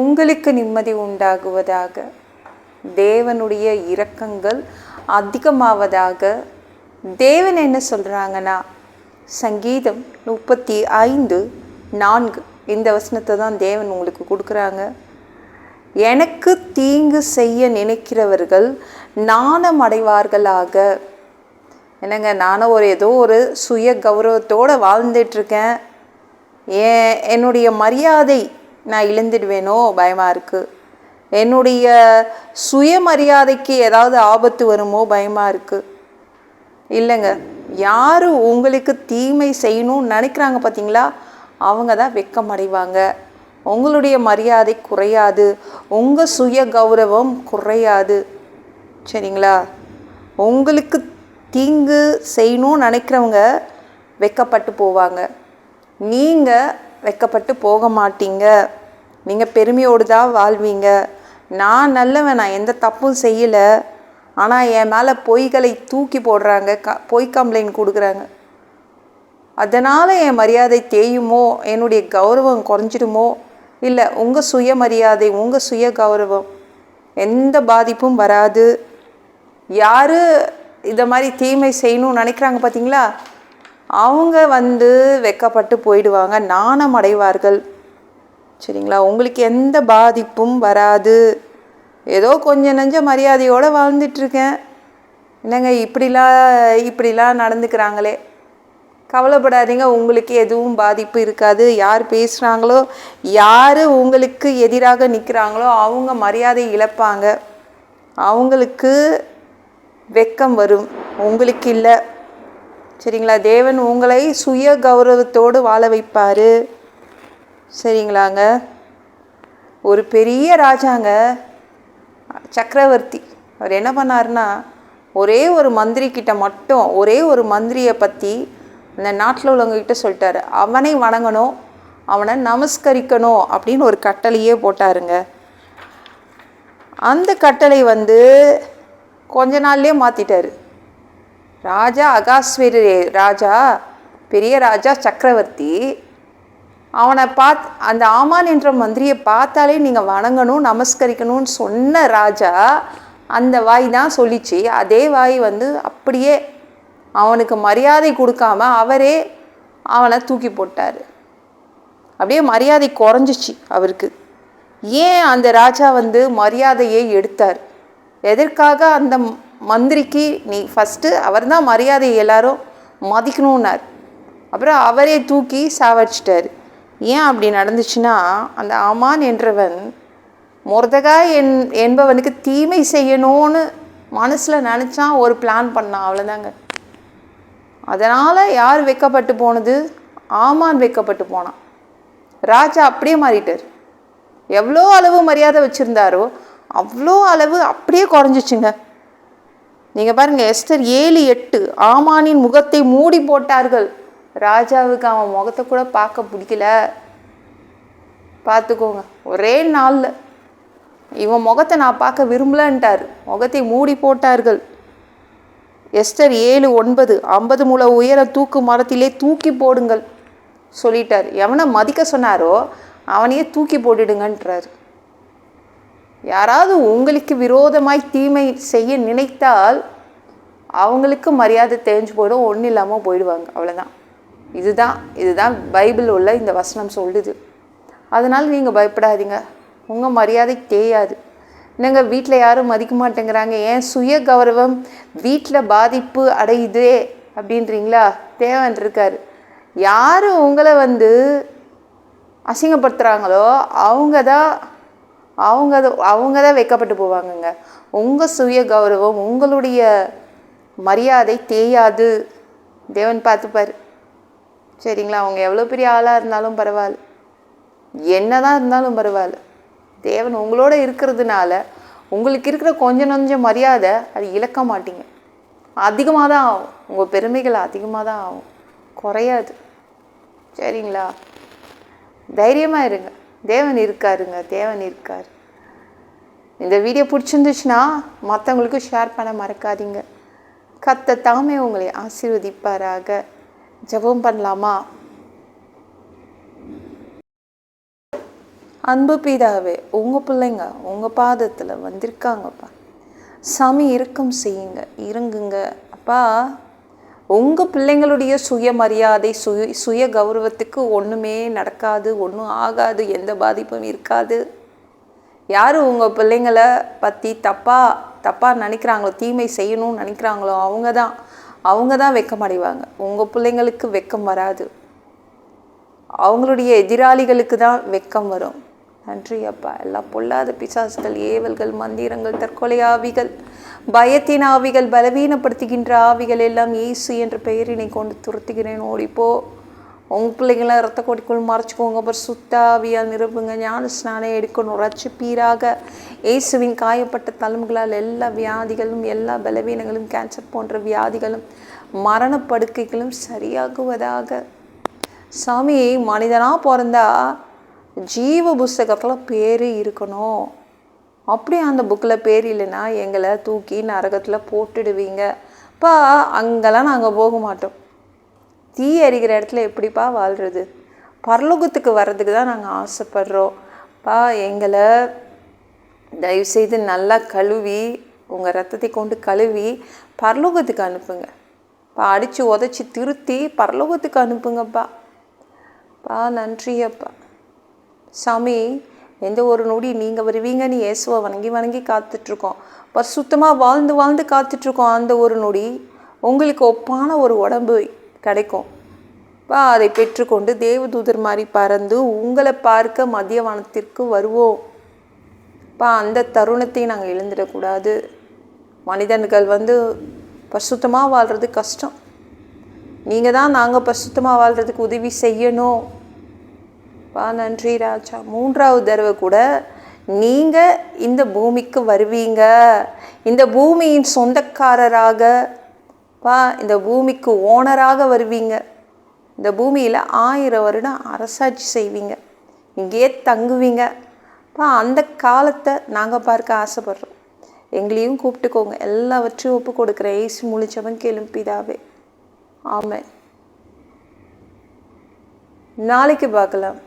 உங்களுக்கு நிம்மதி உண்டாகுவதாக. தேவனுடைய இரக்கங்கள் அதிகமாவதாக. தேவன் என்ன சொல்கிறாங்கன்னா சங்கீதம் முப்பத்தி ஐந்து நான்கு. இந்த வசனத்தை தான் தேவன் உங்களுக்கு கொடுக்குறாங்க. எனக்கு தீங்கு செய்ய நினைக்கிறவர்கள் நாணம் அடைவார்களாக. என்னங்க நானும் ஒரு ஏதோ ஒரு சுய கௌரவத்தோடு வாழ்ந்துட்டுருக்கேன் ஏன் என்னுடைய மரியாதை நான் இழந்துடுவேனோ? பயமாக இருக்குது என்னுடைய சுயமரியாதைக்கு ஏதாவது ஆபத்து வருமோ? பயமாக இருக்குது இல்லைங்க. யார் உங்களுக்கு தீமை செய்யணும்னு நினைக்கிறாங்க பார்த்தீங்களா அவங்க தான் வெக்கமடைவாங்க உங்களுடைய மரியாதை குறையாது. உங்கள் சுய கௌரவம் குறையாது. சரிங்களா? உங்களுக்கு தீங்கு செய்யணும்னு நினைக்கிறவங்க வெக்கப்பட்டு போவாங்க. நீங்கள் வெக்கப்பட்டு போக மாட்டீங்க. நீங்கள் பெருமையோடு தான் வாழ்வீங்க. நான் நல்லவன் நான் எந்த தப்பும் செய்யலை. ஆனால் என் மேலே பொய்களை தூக்கி போடுறாங்க க பொய் கம்ப்ளைண்ட் கொடுக்குறாங்க. அதனால் என் மரியாதை தேயுமோ? என்னுடைய கௌரவம் குறைஞ்சிடுமோ? இல்லை உங்கள் சுயமரியாதை உங்கள் சுய கௌரவம் எந்த பாதிப்பும் வராது. யார் இதை மாதிரி தீமை செய்யணும்னு நினைக்கிறாங்க பார்த்தீங்களா அவங்க வந்து வெக்கப்பட்டு போயிடுவாங்க நாணம் அடைவார்கள். சரிங்களா? உங்களுக்கு எந்த பாதிப்பும் வராது. ஏதோ கொஞ்சம் நெஞ்ச மரியாதையோடு வாழ்ந்துட்டுருக்கேன். என்னங்க இப்படிலாம் இப்படிலாம் நடந்துக்கிறாங்களே. கவலைப்படாதீங்க உங்களுக்கு எதுவும் பாதிப்பு இருக்காது. யார் பேசுகிறாங்களோ யார் உங்களுக்கு எதிராக நிற்கிறாங்களோ அவங்க மரியாதை இழப்பாங்க. அவங்களுக்கு வெக்கம் வரும். உங்களுக்கு இல்லை. சரிங்களா? தேவன் உங்களை சுய கௌரவத்தோடு வாழ வைப்பார். சரிங்களாங்க? ஒரு பெரிய ராஜாங்க சக்கரவர்த்தி. அவர் என்ன பண்ணாருன்னா ஒரே ஒரு மந்திரி கிட்ட மட்டும் ஒரே ஒரு மந்திரியை பற்றி அந்த நாட்டில் உள்ளவங்கக்கிட்ட சொல்லிட்டாரு. அவனை வணங்கணும் அவனை நமஸ்கரிக்கணும் அப்படின்னு ஒரு கட்டளையே போட்டாருங்க. அந்த கட்டளை வந்து கொஞ்ச நாள்லேயே மாற்றிட்டாரு ராஜா அகாஸ்வரி ராஜா பெரிய ராஜா சக்கரவர்த்தி அவனை பார்த்து அந்த ஆமான் என்ற மந்திரியை பார்த்தாலே நீங்கள் வணங்கணும் நமஸ்கரிக்கணும்னு சொன்ன ராஜா அந்த வாய் தான் சொல்லிச்சு. அதே வாய் வந்து அப்படியே அவனுக்கு மரியாதை கொடுக்காம அவரே அவனை தூக்கி போட்டார். அப்படியே மரியாதை குறைஞ்சிச்சு அவருக்கு. ஏன் அந்த ராஜா வந்து மரியாதையை எடுத்தார்? எதற்காக அந்த மந்திரிக்கு நீ ஃபஸ்ட்டு அவர் தான் மரியாதையை எல்லாரும் மதிக்கணுன்னார் அப்புறம் அவரே தூக்கி சாவடிச்சிட்டார். ஏன் அப்படி நடந்துச்சுன்னா அந்த ஆமான் என்றவன் முரதகா என் என்பவனுக்கு தீமை செய்யணும்னு மனசில் நினச்சான் ஒரு பிளான் பண்ணான் அவ்வளோதாங்க அதனால் யார் வைக்கப்பட்டு போனது? ஆமான் வைக்கப்பட்டு போனான். ராஜா அப்படியே மாறிட்டார். எவ்வளோ அளவு மரியாதை வச்சுருந்தாரோ அவ்வளோ அளவு அப்படியே குறைஞ்சிச்சுங்க. நீங்கள் பாருங்கள் எஸ்டர் ஏழு எட்டு ஆமானின் முகத்தை மூடி போட்டார்கள். ராஜாவுக்கு அவன் முகத்தை கூட பார்க்க பிடிக்கல. பார்த்துக்கோங்க ஒரே நாளில் இவன் முகத்தை நான் பார்க்க விரும்பலன்ட்டார். முகத்தை மூடி போட்டார்கள். எஸ்டர் ஏழு ஒன்பது ஐம்பது முள உயர தூக்கு மரத்திலே தூக்கி போடுங்கள் சொல்லிட்டார். எவனை மதிக்க சொன்னாரோ அவனையே தூக்கி போட்டுடுங்கன்றார். யாராவது உங்களுக்கு விரோதமாய் தீமை செய்ய நினைத்தால் அவங்களுக்கு மரியாதை தெரிஞ்சு போயிடும் ஒன்றும் இல்லாமல் போயிடுவாங்க. அவ்வளோதான் இதுதான் இதுதான் பைபிள் உள்ள இந்த வசனம் சொல்லுது. அதனால் நீங்கள் பயப்படாதீங்க. உங்கள் மரியாதை தேயாது என்னங்க வீட்டில் யாரும் மதிக்க மாட்டேங்கிறாங்க. ஏன் சுய கௌரவம் வீட்டில் பாதிப்பு அடையுதே அப்படின்றீங்களா? தேவன் இருக்கார். யார் உங்களை வந்து அசிங்கப்படுத்துகிறாங்களோ அவங்க தான் அவங்க அவங்க தான் வைக்கப்பட்டு போவாங்கங்க. உங்கள் சுய கௌரவம் உங்களுடைய மரியாதை தேயாது. தேவன் பார்த்துப்பார். சரிங்களா? அவங்க எவ்வளோ பெரிய ஆளாக இருந்தாலும் பரவாயில்ல. என்ன தான் இருந்தாலும் பரவாயில்ல. தேவன் உங்களோட இருக்கிறதுனால உங்களுக்கு இருக்கிற கொஞ்சம் கொஞ்சம் மரியாதை அது இழக்க மாட்டீங்க. அதிகமாக தான் ஆகும். உங்கள் பெருமைகள் அதிகமாக தான் ஆகும். குறையாது. சரிங்களா? தைரியமாக இருங்க. தேவன் இருக்காருங்க. தேவன் இருக்கார். இந்த வீடியோ பிடிச்சிருந்துச்சுன்னா மற்றவங்களுக்கும் ஷேர் பண்ண மறக்காதீங்க. கத்த தாமே உங்களை ஆசீர்வதிப்பாராக. ஜெபம் பண்ணலாமா? அன்பு பீதாவே உங்கள் பிள்ளைங்க உங்கள் பாதத்தில் வந்திருக்காங்கப்பா. சாமி இறக்கம் செய்யுங்க இறங்குங்க. அப்பா உங்கள் பிள்ளைங்களுடைய சுயமரியாதை சுய சுய கௌரவத்துக்கு ஒன்றுமே நடக்காது ஒன்றும் ஆகாது எந்த பாதிப்பும் இருக்காது. யார் உங்கள் பிள்ளைங்களை பற்றி தப்பாக தப்பாக நினைக்கிறாங்களோ தீமை செய்யணும்னு நினைக்கிறாங்களோ அவங்க தான் அவங்க தான் வெக்கமடைவாங்க. உங்கள் பிள்ளைங்களுக்கு வெக்கம் வராது. அவங்களுடைய எதிராளிகளுக்கு தான் வெக்கம் வரும். நன்றி அப்பா. எல்லா பொல்லாத பிசாசுகள் ஏவல்கள் மந்திரங்கள் தற்கொலை ஆவிகள் பயத்தின் ஆவிகள் பலவீனப்படுத்துகின்ற ஆவிகள் எல்லாம் இயேசு என்ற பெயரினை கொண்டு துரத்துகிறேன். ஓடிப்போ. உங்கள் பிள்ளைங்களாம் ரத்த கொடிக்குள் மறைச்சிக்கோங்க. அப்புறம் சுத்தாவியால் நிரப்புங்க. ஞான ஸ்நானம் எடுக்கணும். ரட்சிப்பீராக இயேசுவின் காயப்பட்ட தழும்புகளால் எல்லா வியாதிகளும் எல்லா பலவீனங்களும் கேன்சர் போன்ற வியாதிகளும் மரணப்படுக்கைகளும் சரியாகுவதாக. சாமி மனிதனாக பிறந்தா ஜீவ புஸ்தகத்தில் பேர் இருக்கணும். அப்படியே அந்த புக்கில் பேர் இல்லைன்னா எங்களை தூக்கி நரகத்தில் போட்டுடுவீங்க. அப்பா அங்கெல்லாம் நாங்கள் போக மாட்டோம். தீ எரிக்கிற இடத்துல எப்படிப்பா வாழ்கிறது பரலோகத்துக்கு வர்றதுக்கு தான் நாங்கள் ஆசைப்படுறோம். பா எங்களை தயவுசெய்து நல்லா கழுவி உங்கள் ரத்தத்தை கொண்டு கழுவி பரலோகத்துக்கு அனுப்புங்க. பா அடித்து உதச்சி திருத்தி பரலோகத்துக்கு அனுப்புங்கப்பா. பா நன்றி அப்பா சாமி எந்த ஒரு நொடி நீங்கள் வருவீங்கன்னு இயேசுவை வணங்கி வணங்கி காத்துட்ருக்கோம். பரிசுத்தமாக வாழ்ந்து வாழ்ந்து காத்துட்ருக்கோம் அந்த ஒரு நொடி. உங்களுக்கு ஒப்பான ஒரு உடம்பு. கிடைக்கும். பா அதை பெற்றுக்கொண்டு தேவதூதர் மாதிரி பறந்து உங்களை பார்க்க மதியவானத்திற்கு வருவோம் பா அந்த தருணத்தை நாங்கள் எழுந்துடக்கூடாது. மனிதன்கள் வந்து பசுத்தமாக வாழ்கிறது கஷ்டம். நீங்கள் தான் நாங்கள் பசுத்தமாக வாழ்கிறதுக்கு உதவி செய்யணும். பா நன்றி ராஜா. மூன்றாவது தடவை கூட நீங்கள் இந்த பூமிக்கு வருவீங்க. இந்த பூமியின் சொந்தக்காரராக பா இந்த பூமிக்கு ஓனராக வருவீங்க. இந்த பூமியில் ஆயிரம் வருடம் அரசாட்சி செய்வீங்க. இங்கேயே தங்குவீங்க. பா அந்த காலத்தை நாங்கள் பார்க்க ஆசைப்பட்றோம். எங்களையும் கூப்பிட்டுக்கோங்க. எல்லாவற்றையும் ஒப்பு கொடுக்குறேன். ஏசு முழிச்சவன் கேளும் பிதாவே. ஆமாம் நாளைக்கு பார்க்கலாம்.